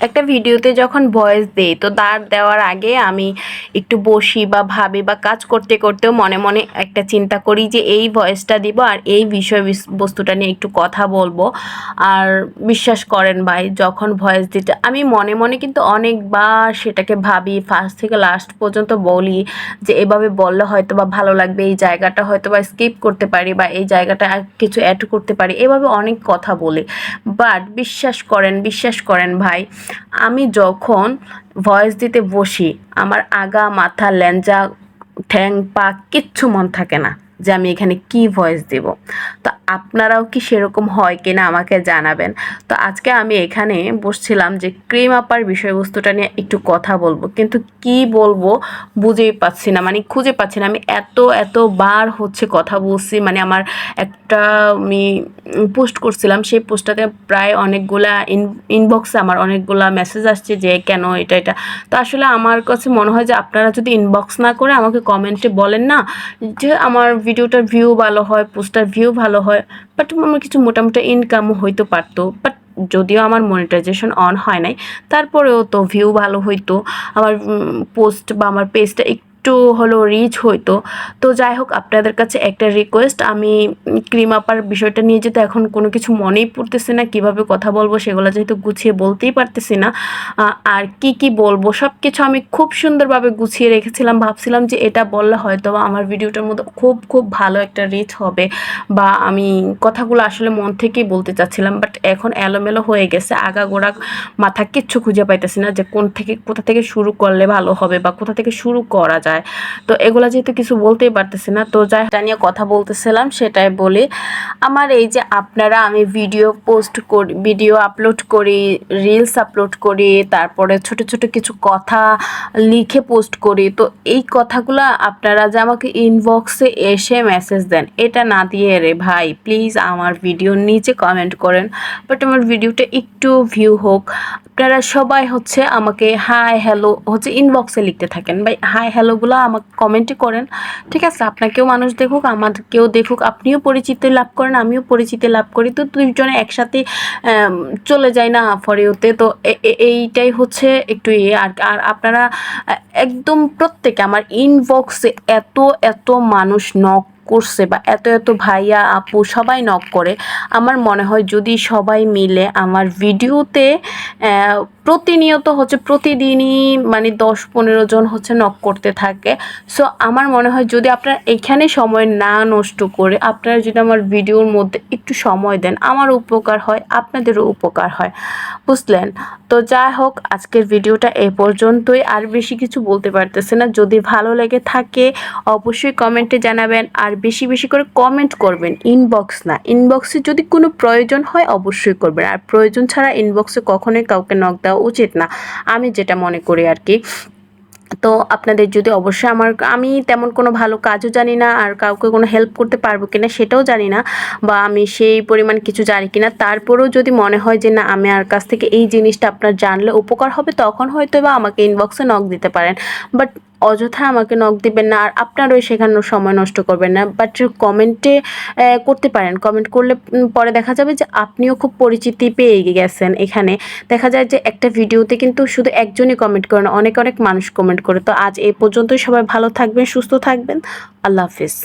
একটা ভিডিওতে যখন ভয়েস দেই, তো তার দেওয়ার আগে আমি একটু বসি বা ভাবি বা কাজ করতে করতেও মনে মনে একটা চিন্তা করি যে এই ভয়েসটা দিব আর এই বিষয় বিস- বস্তুটা নিয়ে একটু কথা বলব। আর বিশ্বাস করেন ভাই, যখন ভয়েস দিতে আমি মনে মনে কিন্তু অনেকবার সেটাকে ভাবি ফার্স্ট থেকে লাস্ট পর্যন্ত বলি যে এভাবে বললে হয়তো বা ভালো লাগবে, এই জায়গাটা হয়তো বা স্কিপ করতে পারি বা এই জায়গাটা কিছু অ্যাড করতে পারি। এভাবে অনেক কথা বলি। বাট বিশ্বাস করেন বিশ্বাস করেন ভাই আমি যখন ভয়েস দিতে বসি, আমার আগা, মাথা, ল্যাঞ্জা, ঠ্যাং, পা কিচ্ছু মন থাকে না যে আমি এখানে কি ভয়েস দেব। তো আপনারাও কি সেরকম হয় কিনা আমাকে জানাবেন। তো আজকে আমি এখানে বসছিলাম যে ক্রিম আপার বিষয়বস্তুটা নিয়ে একটু কথা বলব। কিন্তু কি বলব বুঝেই পাচ্ছি না। মানে খুঁজে পাচ্ছি না। আমি এত এত বার হচ্ছে কথা বলছি। মানে আমার একটা আমি পোস্ট করছিলাম। সেই পোস্টটাতে প্রায় অনেকগুলা ইন ইনবক্সে আমার অনেকগুলা মেসেজ আসছে যে কেন এটা এটা। তো আসলে আমার কাছে মনে হয় যে আপনারা যদি ইনবক্স না করে আমাকে কমেন্টে বলেন না, যে আমার ভিডিওটার ভিউ ভালো হয় পোস্টটার ভিউ ভালো হয় বাট আমার কিছু মোটামুটি ইনকামও হইতে পারতো বাট যদিও আমার মনিটাইজেশন অন হয় নাই, তারপরেও তো ভিউ ভালো হইতো, আমার পোস্ট বা আমার পেজটা একটু হলো রিচ হইতো। তো যাই হোক আপনাদের কাছে একটা রিকোয়েস্ট আমি ক্রিম আপার বিষয়টা নিয়ে যেতে এখন কোনো কিছু মনেই পড়তেছে না, কীভাবে কথা বলব সেগুলো যেহেতু গুছিয়ে বলতেই পারতেছি না আর কি কি বলব সব কিছু আমি খুব সুন্দরভাবে গুছিয়ে রেখেছিলাম। ভাবছিলাম যে এটা বললে হয়তো বা আমার ভিডিওটার মধ্যে খুব খুব ভালো একটা রিচ হবে বা আমি কথাগুলো আসলে মন থেকেই বলতে চাচ্ছিলাম। বাট এখন এলোমেলো হয়ে গেছে, আগাগোড়া মাথা কিচ্ছু খুঁজে পাইতেছি না যে কোন থেকে, কোথা থেকে শুরু করলে ভালো হবে বা কোথা থেকে শুরু করা যায় তো এগুলো যেহেতু কিছু বলতেই পারতেছি না, তো যাই এটা নিয়ে কথা বলতেছিলাম, সেটাই বলি। আমার এই যে আপনারা, আমি ভিডিও পোস্ট করি ভিডিও আপলোড করি রিলস আপলোড করি, তারপরে ছোট ছোট কিছু কথা লিখে পোস্ট করি, তো এই কথাগুলো আপনারা যে আমাকে ইনবক্সে এসে মেসেজ দেন, এটা না দিয়ে রে ভাই প্লিজ আমার ভিডিওর নিচে কমেন্ট করেন। বাট আমার ভিডিওটা একটু ভিউ হোক। আপনারা সবাই হচ্ছে আমাকে হাই হ্যালো হচ্ছে ইনবক্সে লিখতে থাকেন। ভাই হাই হ্যালোগুলো আমাকে কমেন্টে করেন। ঠিক আছে? আপনাকেও মানুষ দেখুক আমাদেরকেও দেখুক, আপনিও পরিচিতি লাভ করেন, আমিও পরিচিতি লাভ করি। তো দুজনে একসাথে চলে যায় না ফরিওতে তো। এইটাই হচ্ছে একটু ইয়ে আর আর আপনারা একদম প্রত্যেকে, আমার ইনবক্সে এত এত মানুষ নক করছে বা এত এত ভাইয়া, আপু সবাই নক করে, আমার মনে হয় যদি সবাই মিলে আমার ভিডিওতে প্রতিনিয়ত হচ্ছে প্রতিদিনই মানে দশ পনেরো জন হচ্ছে নক করতে থাকে। সো আমার মনে হয় যদি আপনারা এখানে সময় না নষ্ট করে আপনারা যদি আমার ভিডিওর মধ্যে একটু সময় দেন, আমার উপকার হয়, আপনাদেরও উপকার হয়। বুঝলেন? তো যাই হোক, আজকের ভিডিওটা এ পর্যন্তই। আর বেশি কিছু বলতে পারতেছে না। যদি ভালো লেগে থাকে, অবশ্যই কমেন্টে জানাবেন। আর বেশি বেশি করে কমেন্ট করবেন। ইনবক্স না। ইনবক্সে যদি কোনো প্রয়োজন হয়, অবশ্যই করবেন। আর প্রয়োজন ছাড়া ইনবক্সে কখনোই কাউকে নক দেওয়া উচিত না। আমি যেটা মনে করি আর কি। তো আপনাদের যদি অবশ্যই আমার, আমি তেমন কোনো ভালো কাজও জানি না, আর কাউকে কোনো হেল্প করতে পারব কি না সেটাও জানি না, বা আমি সেই পরিমাণ কিছু জানি কি না তারপরেও যদি মনে হয় যে না, আমি আর কাছ থেকে এই জিনিসটা আপনার জানলে উপকার হবে, তখন হয়তো বা আমাকে ইনবক্সে নক দিতে পারেন। বাট অযথা আমাকে নক দিবেন না, আর আপনারও শেখানোর সময় নষ্ট করবেন না। বাট কমেন্টে করতে পারেন। কমেন্ট করলে পরে দেখা যাবে যে আপনিও খুব পরিচিতি পেয়ে গেছেন এখানে। দেখা যায় যে একটা ভিডিওতে কিন্তু শুধু একজনই কমেন্ট করেন অনেক অনেক মানুষ কমেন্ট করে। তো আজ এই পর্যন্তই সবাই ভালো থাকবেন, সুস্থ থাকবেন। আল্লাহ হাফিজ।